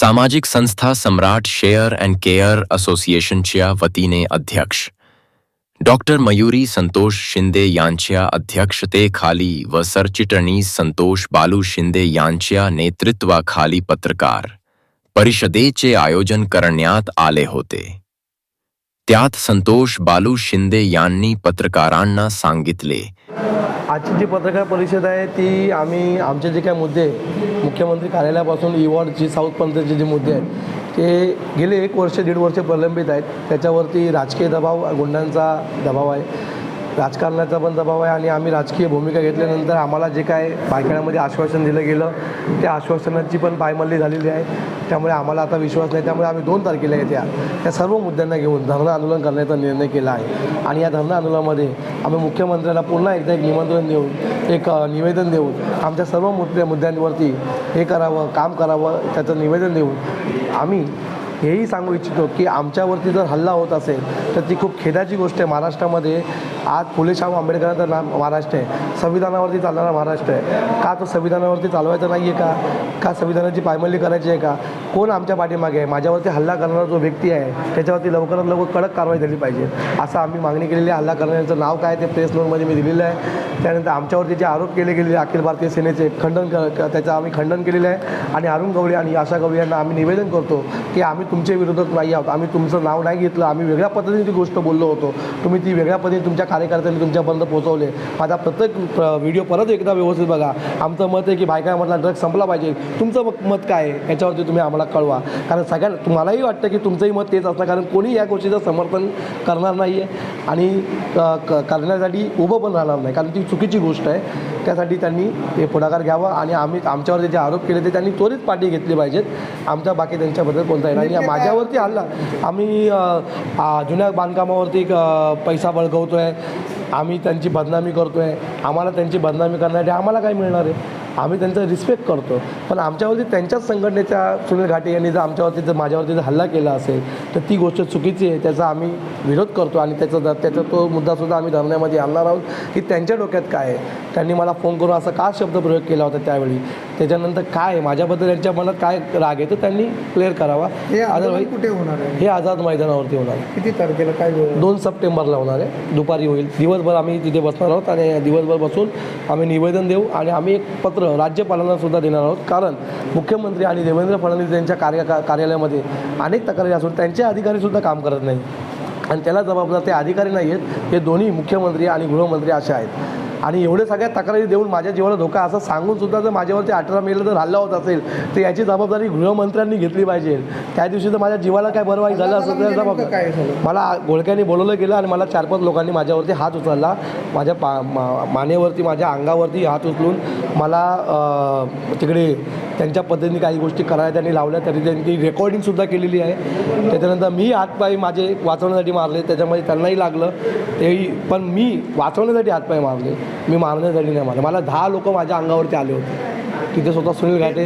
सामाजिक संस्था सम्राट share and care असोसिएशनच्या वतीने अध्यक्ष. डॉक्टर मयुरी संतोष शिंदे यांच्या अध्यक्षतेखाली व सरचिटणीस संतोष बालू शिंदे यांच्या नेतृत्वाखाली पत्रकार परिषदेचे आयोजन करण्यात आले होते. त्यात संतोष बालू शिंदे यांनी पत्रकारांना सांगितले. आजची जी पत्रकार परिषद आहे ती आम्ही आमचे जे काही मुद्दे मुख्यमंत्री कार्यालयापासून इवॉर्ड जी साऊथपर्यंतचे जे मुद्दे आहेत ते गेले एक वर्ष दीड वर्ष प्रलंबित आहेत. त्याच्यावरती राजकीय दबाव गुंडांचा दबाव आहे. राजकारणाचा पण दबाव आहे आणि आम्ही राजकीय भूमिका घेतल्यानंतर आम्हाला जे काय पायखान्यामध्ये आश्वासन दिलं गेलं त्या आश्वासनाची पण पायमल्ली झालेली आहे. त्यामुळे आम्हाला आता विश्वास नाही. त्यामुळे आम्ही दोन तारखेला येत्या त्या सर्व मुद्द्यांना घेऊन धरणं आंदोलन करण्याचा निर्णय केला आहे. आणि या धरणं आंदोलनामध्ये आम्ही मुख्यमंत्र्याला पुन्हा एकदा एक निमंत्रण देऊन एक निवेदन देऊन आमच्या सर्व मुद्दे मुद्द्यांवरती हे करावं काम करावं त्याचं निवेदन देऊन आम्ही हेही सांगू इच्छितो की आमच्यावरती जर हल्ला होत असेल तर ती खूप खेदाची गोष्ट आहे. महाराष्ट्रामध्ये आज फुले शाहू आंबेडकरांचा नाम महाराष्ट्र आहे. संविधानावरती चालणारा महाराष्ट्र आहे. का तो संविधानावरती चालवायचा नाही आहे का? का संविधानाची पायमल्ली करायची आहे का? कोण आमच्या पाठीमागे आहे? माझ्यावरती हल्ला करणारा जो व्यक्ती आहे त्याच्यावरती लवकरात लवकर कडक कारवाई झाली पाहिजे. असं आम्ही मागणी केलेली आहे. हल्ला करण्याचं नाव काय ते प्रेस नोटमध्ये मी दिलेलं आहे. त्यानंतर आमच्यावरती जे आरोप केले गेलेले अखिल भारतीय सेनेचे खंडन त्याचं आम्ही खंडन केलेलं आहे. आणि अरुण गवळी आणि आशा गवळी यांना आम्ही निवेदन करतो की आम्ही तुमचे विरोधक नाही आहोत. आम्ही तुमचं नाव नाही घेतलं. आम्ही वेगळ्या पद्धतीने ती गोष्ट बोललो होतो. तुम्ही ती वेगळ्या पद्धतीने तुमच्या कार्यकर्त्यांनी तुमच्यापर्यंत पोहोचवले. माझा प्रत्येक व्हिडिओ परत एकदा व्यवस्थित बघा. आमचं मत आहे की बायकामधला ड्रग संपला पाहिजे. तुमचं मत- मत काय आहे? याच्यावरती तुम्ही आम्हाला कळवा. कारण सगळ्या तुम्हालाही वाटतं की तुमचंही मत तेच असणार कारण कोणी या गोष्टीचं समर्थन करणार नाही आहे आणि क- करण्यासाठी उभं पण राहणार नाही कारण ती चुकीची गोष्ट आहे. त्यासाठी त्यांनी हे पुढाकार घ्यावा आणि आम्ही आमच्यावर जे आरोप केले ते त्यांनी त्वरित पाठी घेतली पाहिजेत. आमचा बाकी त्यांच्याबद्दल कोणता येणार आणि माझ्यावरती हल्ला. आम्ही जुन्या बांधकामावरती पैसा बळगवतो आहे आम्ही त्यांची बदनामी करतो आहे आम्हाला त्यांची बदनामी करण्यासाठी आम्हाला काय मिळणार आहे? आम्ही त्यांचा रिस्पेक्ट करतो. पण आमच्यावरती त्यांच्याच संघटनेच्या सुनील घाटे यांनी जर आमच्यावरती जर माझ्यावरती जर हल्ला केला असेल तर ती गोष्ट चुकीची आहे. त्याचा आम्ही विरोध करतो आणि त्याचा त्याचा तो मुद्दासुद्धा आम्ही धरण्यामध्ये आणणार आहोत की त्यांच्या डोक्यात काय आहे? त्यांनी मला फोन करून असा का शब्द प्रयोग केला होता त्यावेळी? त्याच्यानंतर काय आहे माझ्याबद्दल त्यांच्या मनात काय राग आहे तर त्यांनी क्लिअर करावा. हे आंदोलन कुठे होणार आहे? हे आझाद मैदानावरती होणार आहे. किती तारखेला काय वेळ? दोन सप्टेंबरला होणार आहे. दुपारी होईल. दिवसभर आम्ही तिथे बसणार आहोत आणि दिवसभर बसून आम्ही निवेदन देऊ आणि आम्ही एक पत्र राज्यपालांना सुद्धा देणार आहोत. कारण मुख्यमंत्री आणि देवेंद्र फडणवीस यांच्या कार्य कार्यालयामध्ये अनेक तक्रारी असून त्यांचे अधिकारीसुद्धा काम करत नाही आणि त्याला जबाबदार ते अधिकारी नाही आहेत हे दोन्ही मुख्यमंत्री आणि गृहमंत्री असे आहेत. आणि एवढे सगळ्या तक्रारी देऊन माझ्या जीवाला धोका असं सांगून सुद्धा जर माझ्यावरती अठरा मेला जर हल्ला होत असेल तर याची जबाबदारी गृहमंत्र्यांनी घेतली पाहिजे. त्या दिवशी तर माझ्या जीवाला काय बरं वाईट झालं म्हणजे नेमकं जबाबदार मला घोळक्याने बोलवलं गेलं आणि मला चार पाच लोकांनी माझ्यावरती हात उचलला. माझ्या पा मा मानेवरती माझ्या अंगावरती हात उचलून मला तिकडे त्यांच्या पद्धतीने काही गोष्टी करायला त्यांनी लावल्या. तरी त्यांनी रेकॉर्डिंगसुद्धा केलेली आहे. त्याच्यानंतर मी हातपाय माझे वाचवण्यासाठी मारले. त्याच्यामध्ये त्यांनाही लागलं. तेही पण मी वाचवण्यासाठी हातपाय मारले. मी मारण्यासाठी नाही मारले. मला दहा लोक माझ्या अंगावरती आले होते. तिथे स्वतः सुनील घाटे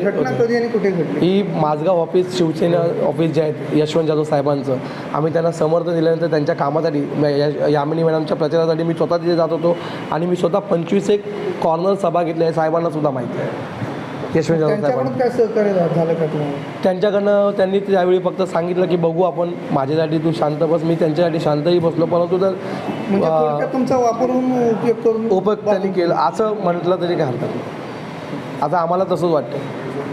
ही माझगाव ऑफिस शिवसेना ऑफिस जे आहेत यशवंत जाधव साहेबांचं. आम्ही त्यांना समर्थन दिल्यानंतर त्यांच्या कामासाठी यामिनी मॅडमच्या प्रचारासाठी मी स्वतः तिथे जात होतो आणि मी स्वतः पंचवीस एक कॉर्नर सभा घेतल्या आहे साहेबांना सुद्धा माहिती आहे. यशवंत जाधव साहेबांना. त्यांच्याकडनं त्यांनी त्यावेळी फक्त सांगितलं की बघू आपण माझ्यासाठी तू शांत बस मी त्यांच्यासाठी शांतही बसलो परंतु तर म्हणजे तुमचा वापरून उपयोग करून उपयोग त्यांनी केलं असं म्हटलं तरी काय हरकत नाही. आता आम्हाला तसंच वाटतं